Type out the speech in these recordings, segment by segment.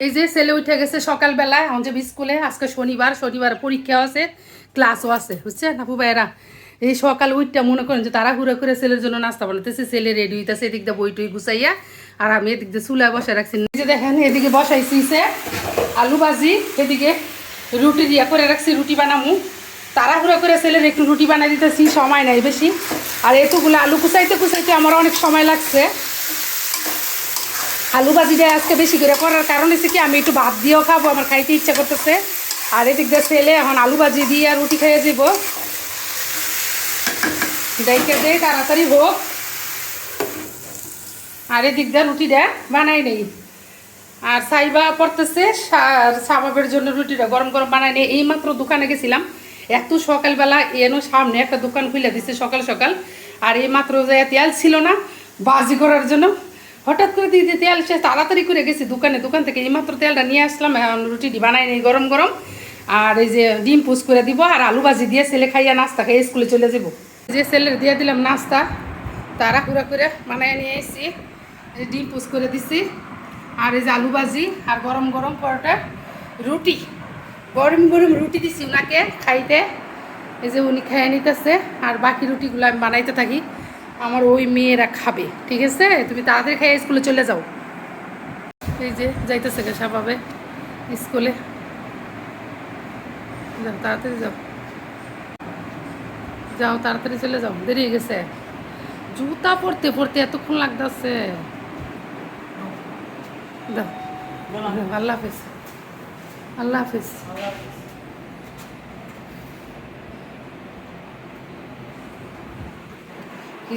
এই যে ছেলে উঠে গেছে সকালবেলা এখন যে স্কুলে, আজকে শনিবার শনিবার পরীক্ষা আছে ক্লাসও আছে বুঝছেন আপু ভাইয়েরা, এই সকাল উঠটা মনে করেন যে তারা ঘুরে ঘুরে ছেলের জন্য নাস্তা বানাতেছে ছেলে রেডি হইতেছে, এদিক দিয়ে বই টই গুছাইয়া, আর আমি এদিক দিয়ে চুলায় বসে রাখছি। যে দেখেন, এদিকে বসাইছি সে আলু ভাজি, এদিকে রুটি দিয়া করে রাখছি, রুটি বানামু। তারা তাড়াহুড়ো করে ছেলের একটু রুটি বানাই দিতেছি, সময় নাই বেশি। আর এতগুলো আলু কুচাইতে কুচাইতে আমার অনেক সময় লাগছে। আলু ভাজিটা আজকে বেশি করে করার কারণ হচ্ছে কি, আমি একটু ভাত দিয়েও খাব, আমার খাইতে ইচ্ছা করতেছে। আর এদিক দিয়ে ছেলে এখন আলু ভাজি দিয়ে আর রুটি খাইয়ে দিব। দেখে দে, তাড়াতাড়ি হোক। আর এদিক দিয়ে রুটিটা বানাই নেই। আর সাইবা পড়তেছে সাবাবের জন্য রুটিটা গরম গরম বানাই নেই। এইমাত্র দোকানে গেছিলাম, এত সকালবেলা এনো সামনে একটা দোকান খুলে দিচ্ছে সকাল সকাল। আর এইমাত্র যে তেল ছিল না বাজি করার জন্য হঠাৎ করে দিয়ে তেল শেষ, তাড়াতাড়ি করে গেছি দোকানে। দোকান থেকে এইমাত্র তেলটা নিয়ে আসলাম রুটিটি বানাই নেই, গরম গরম। আর এই যে ডিম পুষ করে দিব, আর আলু ভাজি দিয়ে ছেলে খাইয়া নাস্তা খাইয়ে স্কুলে চলে যাব। যে ছেলের দিয়ে দিলাম নাস্তা তারা কুড়া করে বানাই নিয়ে এসেছি ডিম পুষ করে দিছি, আর এই যে আলু ভাজি, আর গরম গরম পরোটা, রুটি। গরম গরম রুটি দিছি ওনাকে খাইতে। এই যে উনি খেয়ে নিতেছে, আর বাকি রুটিগুলো আমি বানাইতে থাকি। আমার ওই মেয়েরা খাবে, ঠিক আছে? তুমি তাড়াতাড়ি খেয়ে স্কুলে চলে যাও। এই যে, যাইতেছে গে সাপাবে স্কুলে। যাও, তাড়াতাড়ি যাও। যাও, তাড়াতাড়ি চলে যাও, দেরি হয়ে গেছে। জুতা পরতে পরতে এতক্ষণ লাগতেছে। দাও আল্লাহ হাফিজ। আল্লাহ হাফিজ।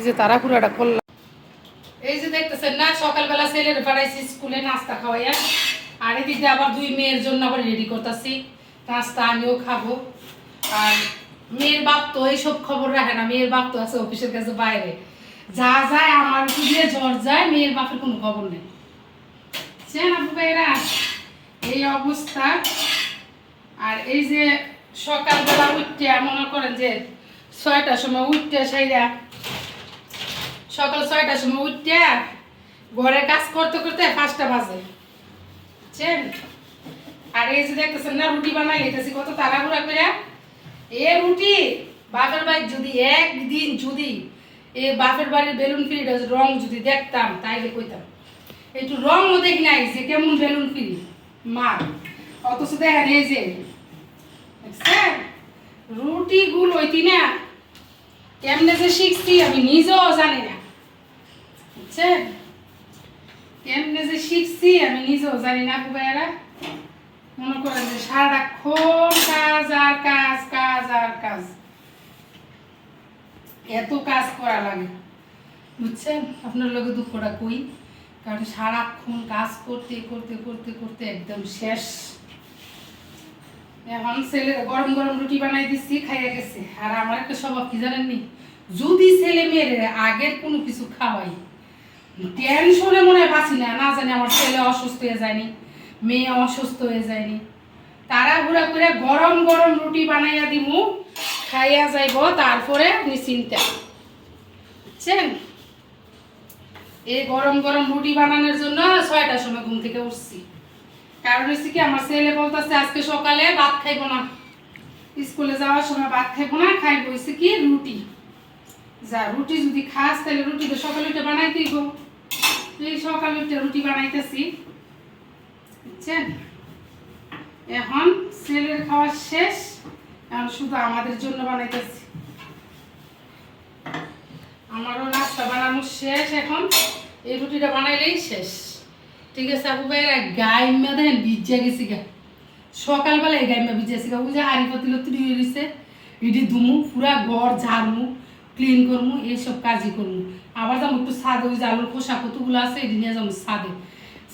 যে তারাকুড়াটা করলাম। এই যে দেখতেছেন না, সকালবেলা ছেলের পাড়াইছি স্কুলে নাস্তা খাওয়াইয়া। আর এদিকে আবার দুই মেয়ের জন্য আবার রেডি করতেছি। নাস্তা আমিও খাব। আর মেয়ের বাপ তো এইসব খবর রাখে না, মেয়ের বাপ তো আছে অফিসের কাছে বাইরে। যা যায় আমার দিয়ে জ্বর যায়, মেয়ের বাপের কোনো খবর নেই। চেন আপু ভাইরা, এই অবস্থা। আর এই যে সকালবেলা উঠতে মনে করেন যে ছয়টার সময় উঠতে সাইরা সকাল ছয়টার সময় উঠতে ঘরে কাজ করতে করতে পাঁচটা বাজে। বুঝছেন? আর এই যে দেখতেছেন না, রুটি বানাই লিখতেছি কত তাড়াহুড়া করে। এ রুটি, বাপের বাড়ি যদি একদিন যদি এ বাপের বাড়ির বেলুন ফিরিটা রং যদি দেখতাম, তাইলে কইতাম। একটু রংও দেখি নাই যে কেমন বেলুন ফিরি। মা, অথচ দেখেন এই যে দেখছেন রুটি গুল হইতি না কেমনে যে শিখছি আমি নিজেও জানি না। বুঝছেন কেমনে যে শিখছি আমি নিজেও জানি না কুবাইরা মনে করেন যে সারাক্ষণ কাজ আর কাজ কাজ আর কাজ। এত কাজ করা লাগে। বুঝছেন? আপনার লোকে দুঃখটা কই? কারণ সারাক্ষণ কাজ করতে করতে করতে করতে একদম শেষ। এখন ছেলে গরম গরম রুটি বানাই দিচ্ছি, খাইয়া গেছে। আর আমার একটা স্বভাব কি জানেননি? যদি ছেলে মেয়ের আগের কোনো কিছু খাওয়াই টেনশনে মনে হয় বাঁচি না না জানি আমার ছেলে অসুস্থ হয়ে যায়নি, মেয়ে অসুস্থ হয়ে যায়নি। তারা ঘুরা করে গরম গরম রুটি বানাইয়া দিমু, খাইয়া যাইব, তারপরে নিশ্চিন্তা। বুঝছেন? এই গরম গরম রুটি বানানোর জন্য ছয়টার সময় ঘুম থেকে উঠছি। কারণ হচ্ছে কি, আমার ছেলে বলতেছে, আজকে সকালে ভাত খাইবো না। স্কুলে যাওয়ার সময় ভাত খাইবো না, খাইবো হচ্ছে কি, রুটি। যা রুটি যদি খাস, তাহলে রুটি তো সকালে উঠে বানাই দিব। এই সকালে উঠে রুটি বানাইতেছি। বুঝছেন? এখন ছেলের খাওয়া শেষ। এখন শুধু আমাদের জন্য বানাইতেছি। আমারও নাস্তা বানানো শেষ এখন। এই রুটিটা বানাইলেই শেষ। ঠিক আছে আপু ভাইরা গাইমা দেখেন, ভিজা গেছি গা। সকালবেলায় গাইমা ভিজেছি গা। ওই যে হাড়ি পাতিল তুলি রয়েছে ইডি ধুমু, পুরা ঘর ঝাড়মু। ক্লিন করমু, এইসব কাজই করমু। আবার যেমন একটু সাদে ওই যে আলুর খোসা কতগুলো আছে, এটি নিয়ে যাব সাদে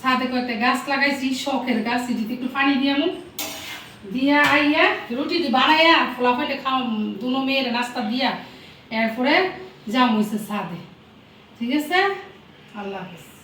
সাদে কয়েকটা গাছ লাগাইছি, শখের গাছ, এটিতে একটু পানি দিয়ে আমু। দিয়া আইয়া রুটি বানাইয়া ফাইটে খাওয়া দুনো মেয়ের নাস্তা দিয়া। এরপরে যাম হয়েছে সাদে ঠিক আছে? আল্লাহ হাফিজ।